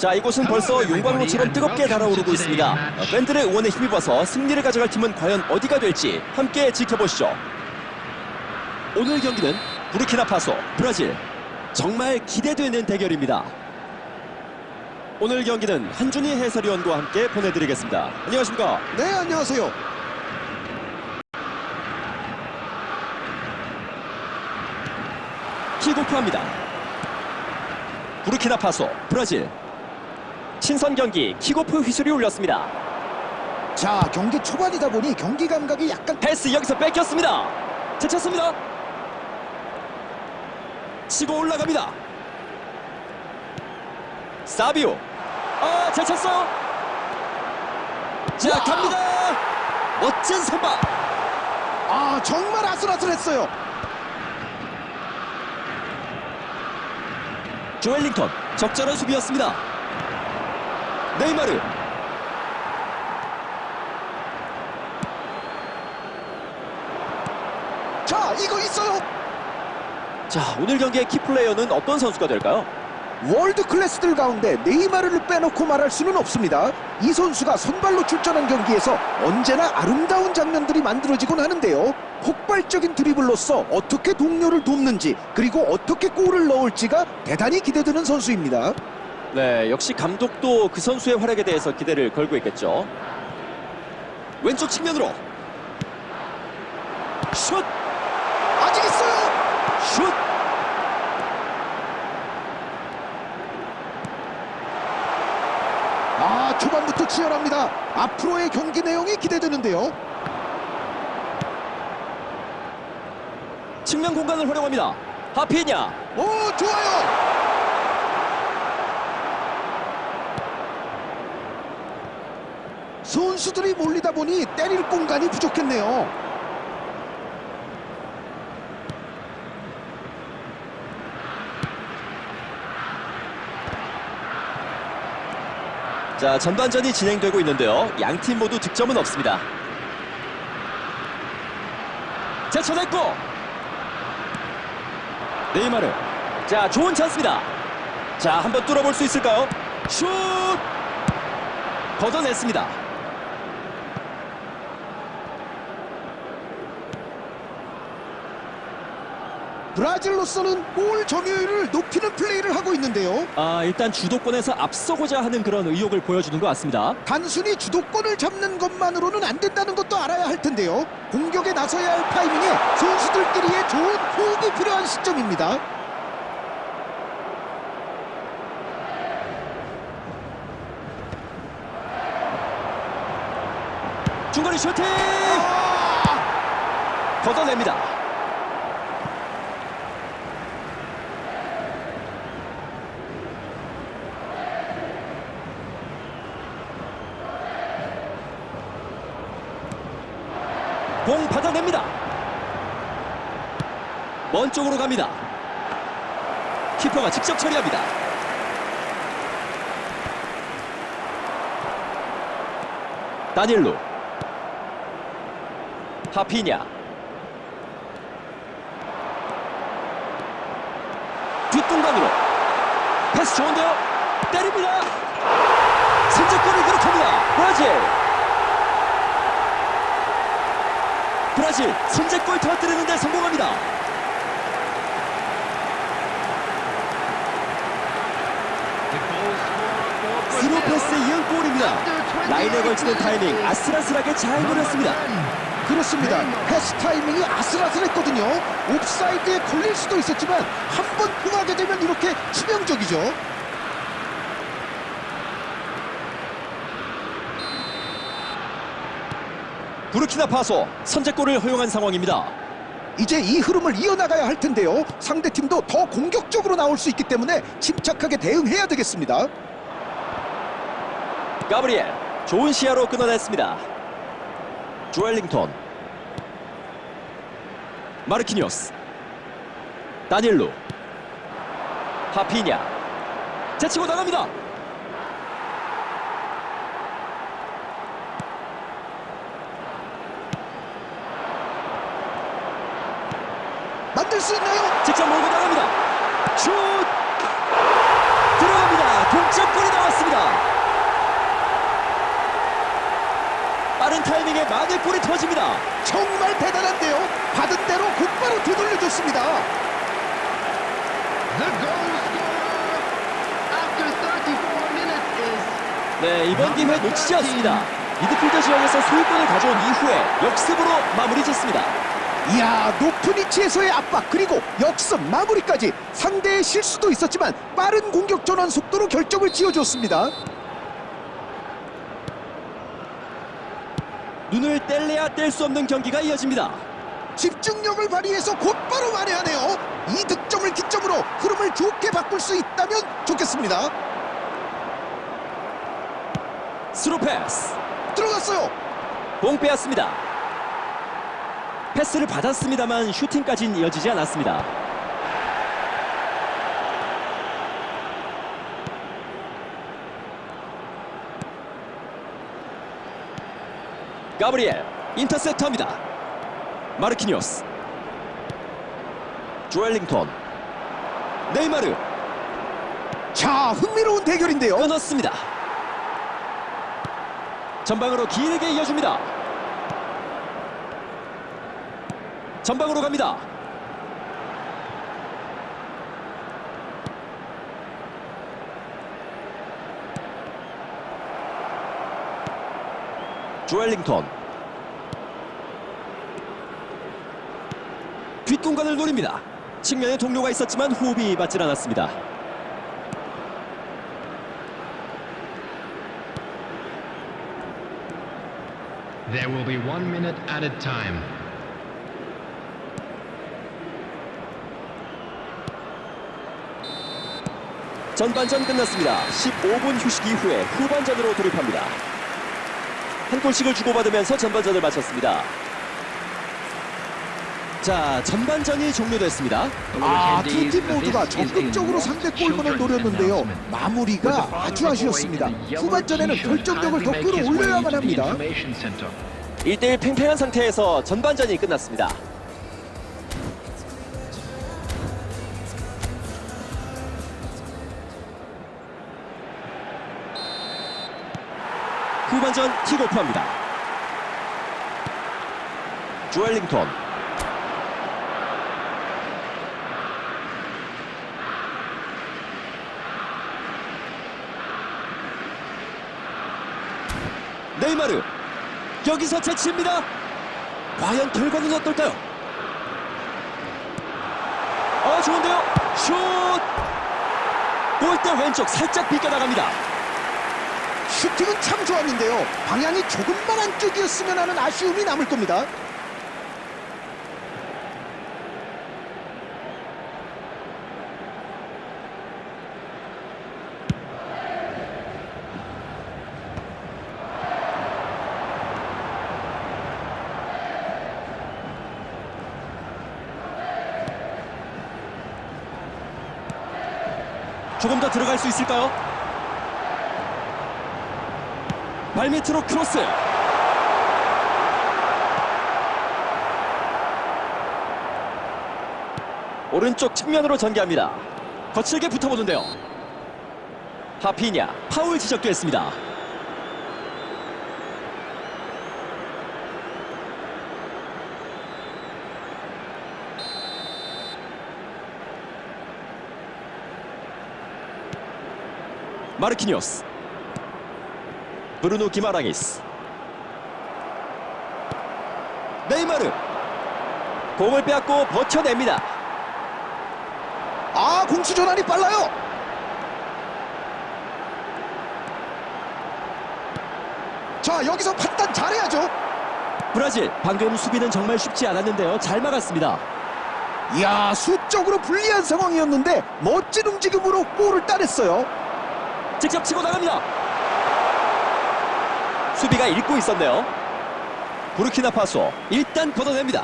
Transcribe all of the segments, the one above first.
자 이곳은 벌써 용광로처럼 뜨겁게 달아오르고 있습니다. 어, 팬들의 응원에 힘입어서 승리를 가져갈 팀은 과연 어디가 될지 함께 지켜보시죠. 오늘 경기는 부르키나파소, 브라질 정말 기대되는 대결입니다. 오늘 경기는 한준희 해설위원과 함께 보내드리겠습니다. 안녕하십니까? 네, 안녕하세요. 킥오프합니다. 부르키나파소, 브라질 친선 경기 킥오프 휘슬이 울렸습니다. 자, 경기 초반이다 보니 경기 감각이 약간 패스 여기서 뺏겼습니다. 제쳤습니다. 치고 올라갑니다. 사비오. 아, 제쳤어요. 자, 와! 갑니다. 멋진 선방. 아, 정말 아슬아슬했어요. 조엘링턴 적절한 수비였습니다. 네이마르. 자, 이거 있어요. 자, 오늘 경기의 키플레이어는 어떤 선수가 될까요? 월드 클래스들 가운데 네이마르를 빼놓고 말할 수는 없습니다. 이 선수가 선발로 출전한 경기에서 언제나 아름다운 장면들이 만들어지곤 하는데요. 폭발적인 드리블로서 어떻게 동료를 돕는지 그리고 어떻게 골을 넣을지가 대단히 기대되는 선수입니다. 네, 역시 감독도 그 선수의 활약에 대해서 기대를 걸고 있겠죠. 왼쪽 측면으로 슛! 아직 있어요. 슛! 아, 초반부터 치열합니다. 앞으로의 경기 내용이 기대되는데요. 측면 공간을 활용합니다. 하피냐 오, 좋아요. 선수들이 몰리다 보니 때릴 공간이 부족했네요. 자, 전반전이 진행되고 있는데요. 양 팀 모두 득점은 없습니다. 제쳐냈고 네이마르 자, 좋은 찬스입니다. 자, 한번 뚫어볼 수 있을까요? 슛! 걷어냈습니다. 브라질로서는 골 점유율을 높이는 플레이를 하고 있는데요. 아, 일단 주도권에서 앞서고자 하는 그런 의욕을 보여주는 것 같습니다. 단순히 주도권을 잡는 것만으로는 안 된다는 것도 알아야 할 텐데요. 공격에 나서야 할 타이밍에 선수들끼리의 좋은 호흡이 필요한 시점입니다. 중거리 슈팅! 아! 걷어냅니다. 공 받아냅니다. 먼 쪽으로 갑니다. 키퍼가 직접 처리합니다. 다닐로 하피냐. 뒷공간으로. 패스 좋은데요. 때립니다. 선제골을 기록합니다. 브라질 브라질 선제골 터뜨리는데 성공합니다 스루 패스에 이은 골입니다 라인에 걸치는 타이밍 아슬아슬하게 잘 노렸습니다 그렇습니다. 패스 타이밍이 아슬아슬했거든요. 옵사이드에 걸릴 수도 있었지만 한번 통하게 되면 이렇게 치명적이죠. 부르키나파소 선제골을 허용한 상황입니다 이제 이 흐름을 이어나가야 할 텐데요. 상대팀도 더 공격적으로 나올 수 있기 때문에 침착하게 대응해야 되겠습니다. 가브리엘 좋은 시야로 끊어냈습니다. 조엘링턴 마르키니오스 다닐루 하피냐 제치고 나갑니다. 만들 수 있나요? 직접 몰고 나갑니다. 슛 들어갑니다. 공 득점골이 나왔습니다. 빠른 타이밍에 만회골이 터집니다. 정말 대단한데요. 받은 대로 곧바로 되돌려줬습니다. The goal scorer after 34 minutes is 네, 이번 기회 놓치지 않습니다. 미드필더 지역에서 소유권을 가져온 이후에 역습으로 마무리 짓습니다. 이야 높은 위치에서의 압박 그리고 역습 마무리까지 상대의 실수도 있었지만 빠른 공격 전환 속도로 결정을 지어줬습니다. 눈을 뗄래야 뗄 수 없는 경기가 이어집니다. 집중력을 발휘해서 곧바로 만회하네요. 이 득점을 기점으로 흐름을 좋게 바꿀 수 있다면 좋겠습니다. 스루 패스. 들어갔어요. 공 빼앗습니다. 패스를 받았습니다만 슈팅까지는 이어지지 않았습니다. 가브리엘 인터셉터입니다. 마르키니오스 조엘링턴 네이마르 자 흥미로운 대결인데요. 끊었습니다. 전방으로 길게 이어줍니다. 전방으로 갑니다. 조엘링턴 뒷공간을 노립니다. 측면에 동료가 있었지만 호흡이 맞질 않았습니다. there will be one minute added time. 전반전 끝났습니다. 15분 휴식 이후에 후반전으로 돌입합니다. 한 골씩을 주고받으면서 전반전을 마쳤습니다. 자, 전반전이 종료됐습니다. 아, 두 팀 모두가 적극적으로 상대 골문을 노렸는데요. 마무리가 아주 아쉬웠습니다. 후반전에는 결정력을 더 끌어올려야만 합니다. 1대1 팽팽한 상태에서 전반전이 끝났습니다. 후반전 킥오프합니다. 조엘링턴 네이마르 여기서 채치입니다. 과연 결과는 어떨까요? 어 좋은데요. 슛! 골대 왼쪽 살짝 비껴나갑니다. 슈팅은 참 좋았는데요. 방향이 조금만 안쪽이었으면 하는 아쉬움이 남을 겁니다. 조금 더 들어갈 수 있을까요? 발밑으로 크로스. 오른쪽 측면으로 전개합니다. 거칠게 붙어보는데요. 하피냐 파울 지적됐습니다. 마르키니오스 브루노 기마랑이스 네이마르 공을 빼앗고 버텨냅니다 아, 공수 전환이 빨라요. 자, 여기서 판단 잘해야죠. 브라질 방금 수비는 정말 쉽지 않았는데요 잘 막았습니다 이야, 수적으로 불리한 상황이었는데 멋진 움직임으로 골을 따냈어요. 직접 치고 나갑니다 수비가 읽고 있었네요. 부르키나파소 일단 걷어냅니다.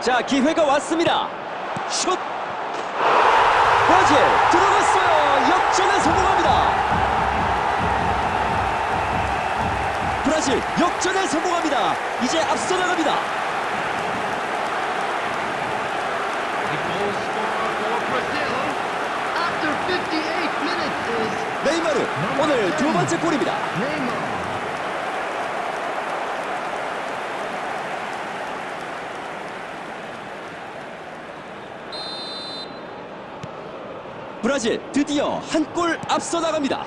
자 기회가 왔습니다. 슛! 브라질 들어갔어요. 역전에 성공합니다. 브라질 역전에 성공합니다. 이제 앞서 나갑니다 네이마르 오늘 두 번째 골입니다. 브라질 드디어 한 골 앞서 나갑니다.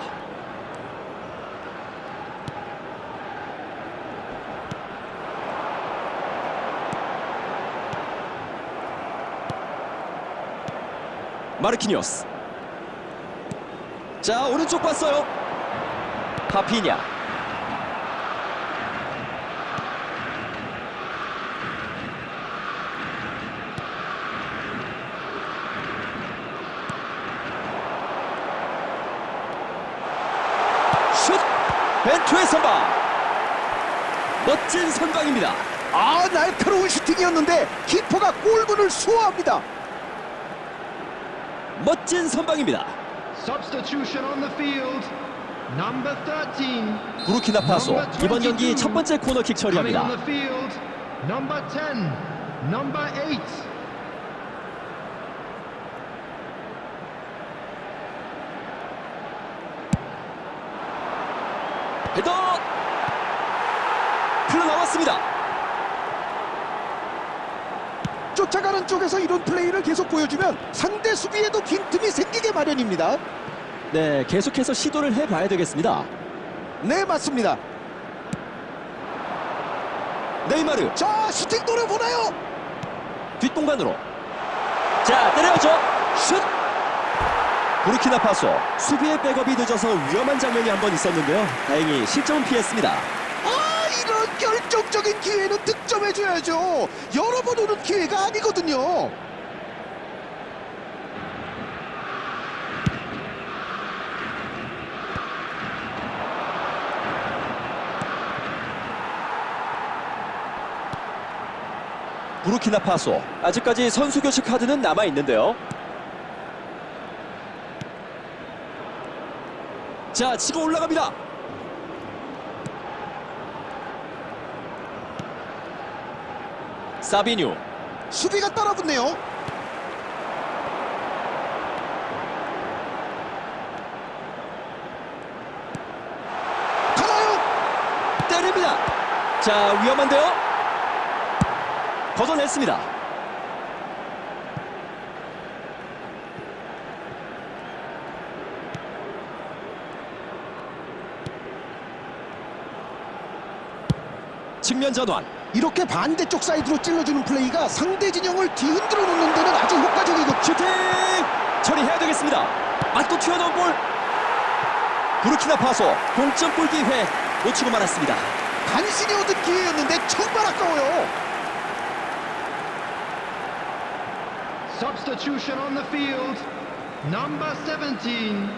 마르키니오스. 자 오른쪽 봤어요. 파피냐. 슛! 벤투의 선방! 멋진 선방입니다. 아 날카로운 슈팅이었는데 키퍼가 골문을 수호합니다. 멋진 선방입니다. Substitution on the field. Number 13. 부르키나파소 이번 경기 첫 번째 코너킥 처리합니다. Number 10. Number 8. 헤더! 흘러나왔습니다. 쫓아가는 쪽에서 이런 플레이를 계속 보여주면 상대 수비에도 빈틈이 생기게 마련입니다. 네, 계속해서 시도를 해봐야 되겠습니다. 네 맞습니다. 네이마르 자 슈팅 노려 보나요? 뒷공간으로. 자, 때려줘. 슛! 부르키나파소 수비의 백업이 늦어서 위험한 장면이 한 번 있었는데요. 다행히 실점은 피했습니다. 결정적인 기회는 득점해줘야죠. 여러 번 오는 기회가 아니거든요. 부르키나파소 아직까지 선수 교체 카드는 남아 있는데요. 자, 치고 올라갑니다. 사비뉴 수비가 따라붙네요. 가나요? 때립니다. 자, 위험한데요. 걷어냈습니다. 측면 전환. 이렇게 반대쪽 사이드로 찔러주는 플레이가 상대 진영을 뒤흔들어 놓는 데는 아주 효과적이고 슈팅! 처리해야 되겠습니다. 맞고 튀어나온 볼. 부르키나파소 동점골 기회 놓치고 말았습니다. 간신히 얻은 기회였는데 정말 아까워요. Substitution on the field. Number 17.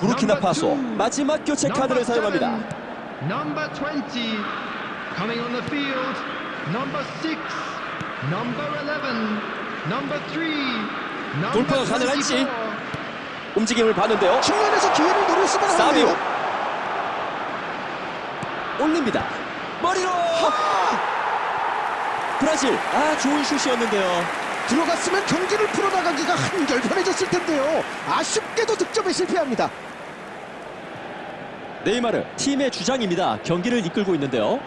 부르키나파소. 마지막 교체 카드를 사용합니다. Number 20. Coming on the field. Number 6. Number 11. Number 3. Number 돌파가 가능할지. 24. 움직임을 봤는데요. 측면에서 기회를 노릴 수만 사비오. 올립니다. 머리로 브라질 아 좋은 슛이었는데요. 들어갔으면 경기를 풀어나가기가 한결 편해졌을 텐데요. 아쉽게도 득점에 실패합니다. 네이마르 팀의 주장입니다. 경기를 이끌고 있는데요.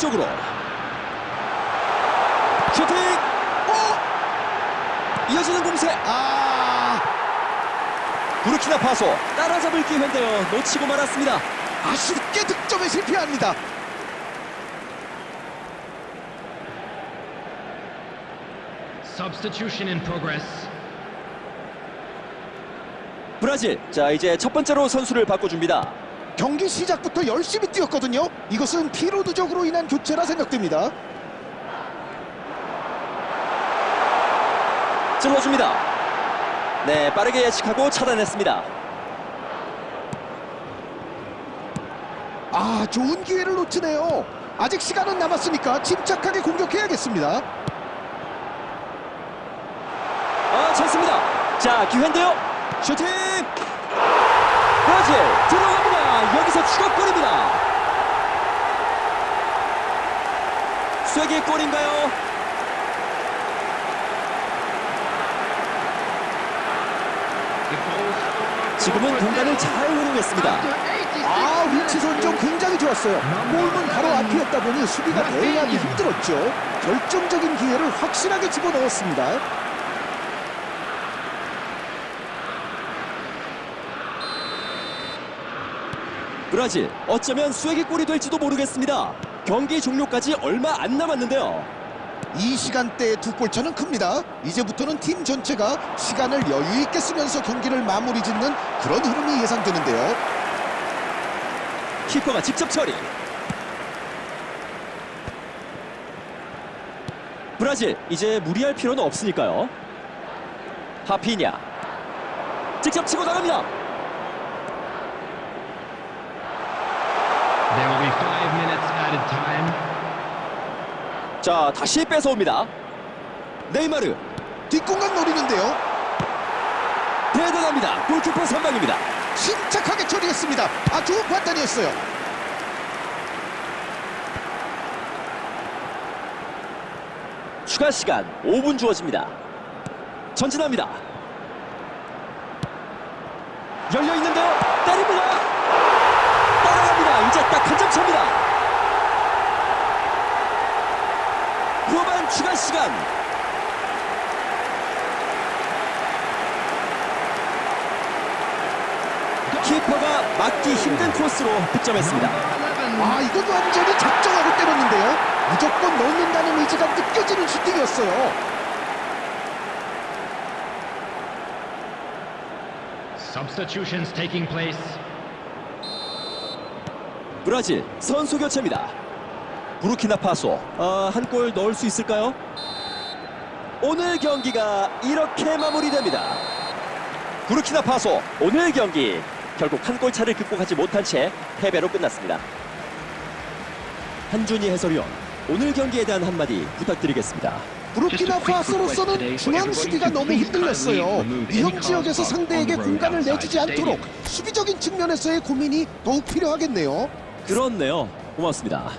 먼 쪽으로 슈팅 어! 이어지는 공세 아, 부르키나파소 따라잡을 기회인데요. 놓치고 말았습니다. 아쉽게 득점에 실패합니다. Substitution in progress. 브라질 자 이제 첫 번째로 선수를 바꿔줍니다. 경기 시작부터 열심히 뛰었거든요. 이것은 피로 누적으로 인한 교체라 생각됩니다. 찔러줍니다. 네 빠르게 예측하고 차단했습니다. 아, 좋은 기회를 놓치네요. 아직 시간은 남았으니까 침착하게 공격해야겠습니다. 아 찼습니다. 자 기회인데요. 슈팅! 브라질 들어갑니다. 여기서 추가골입니다. 쐐기 골인가요? 지금은 공간을 잘 활용했습니다. 아 위치 선정 굉장히 좋았어요. 골문 바로 앞이었다 보니 수비가 대응하기 힘들었죠. 결정적인 기회를 확실하게 집어넣었습니다. 브라질 어쩌면 쐐기 골이 될지도 모르겠습니다. 경기 종료까지 얼마 안 남았는데요. 이 시간대의 두 골차는 큽니다. 이제부터는 팀 전체가 시간을 여유 있게 쓰면서 경기를 마무리 짓는 그런 흐름이 예상되는데요. 키퍼가 직접 처리. 브라질 이제 무리할 필요는 없으니까요. 하피냐 직접 치고 나갑니다. There will be five minutes added time. 자 다시 뺏어옵니다. 네이마르 뒷공간 노리는데요. 대단합니다. 골키퍼 선방입니다. 침착하게 처리했습니다. 아 좋은 판단이었어요. 추가 시간 5분 주어집니다. 전진합니다. 열려 있는데요. 때립니다. 따라갑니다. 이제 딱 한 점 차입니다. 후반 추가 시간. 키퍼가 막기 힘든 코스로 득점했습니다. Number 11. 아 이건 완전히 작정하고 때렸는데요. 무조건 넣는다는 의지가 느껴지는 슈팅이었어요. Substitutions taking place. 브라질 선수 교체입니다. 부르키나파소 아, 한골 넣을 수 있을까요? 오늘 경기가 이렇게 마무리됩니다. 부르키나파소 오늘 경기 결국 한 골 차를 극복하지 못한 채 패배로 끝났습니다. 한준희 해설위원 오늘 경기에 대한 한마디 부탁드리겠습니다. 부르키나파소로서는 중앙 수비가 너무 흔들렸어요. 위험 지역에서 상대에게 공간을 내주지 않도록 수비적인 측면에서의 고민이 더욱 필요하겠네요. 그렇네요. 고맙습니다.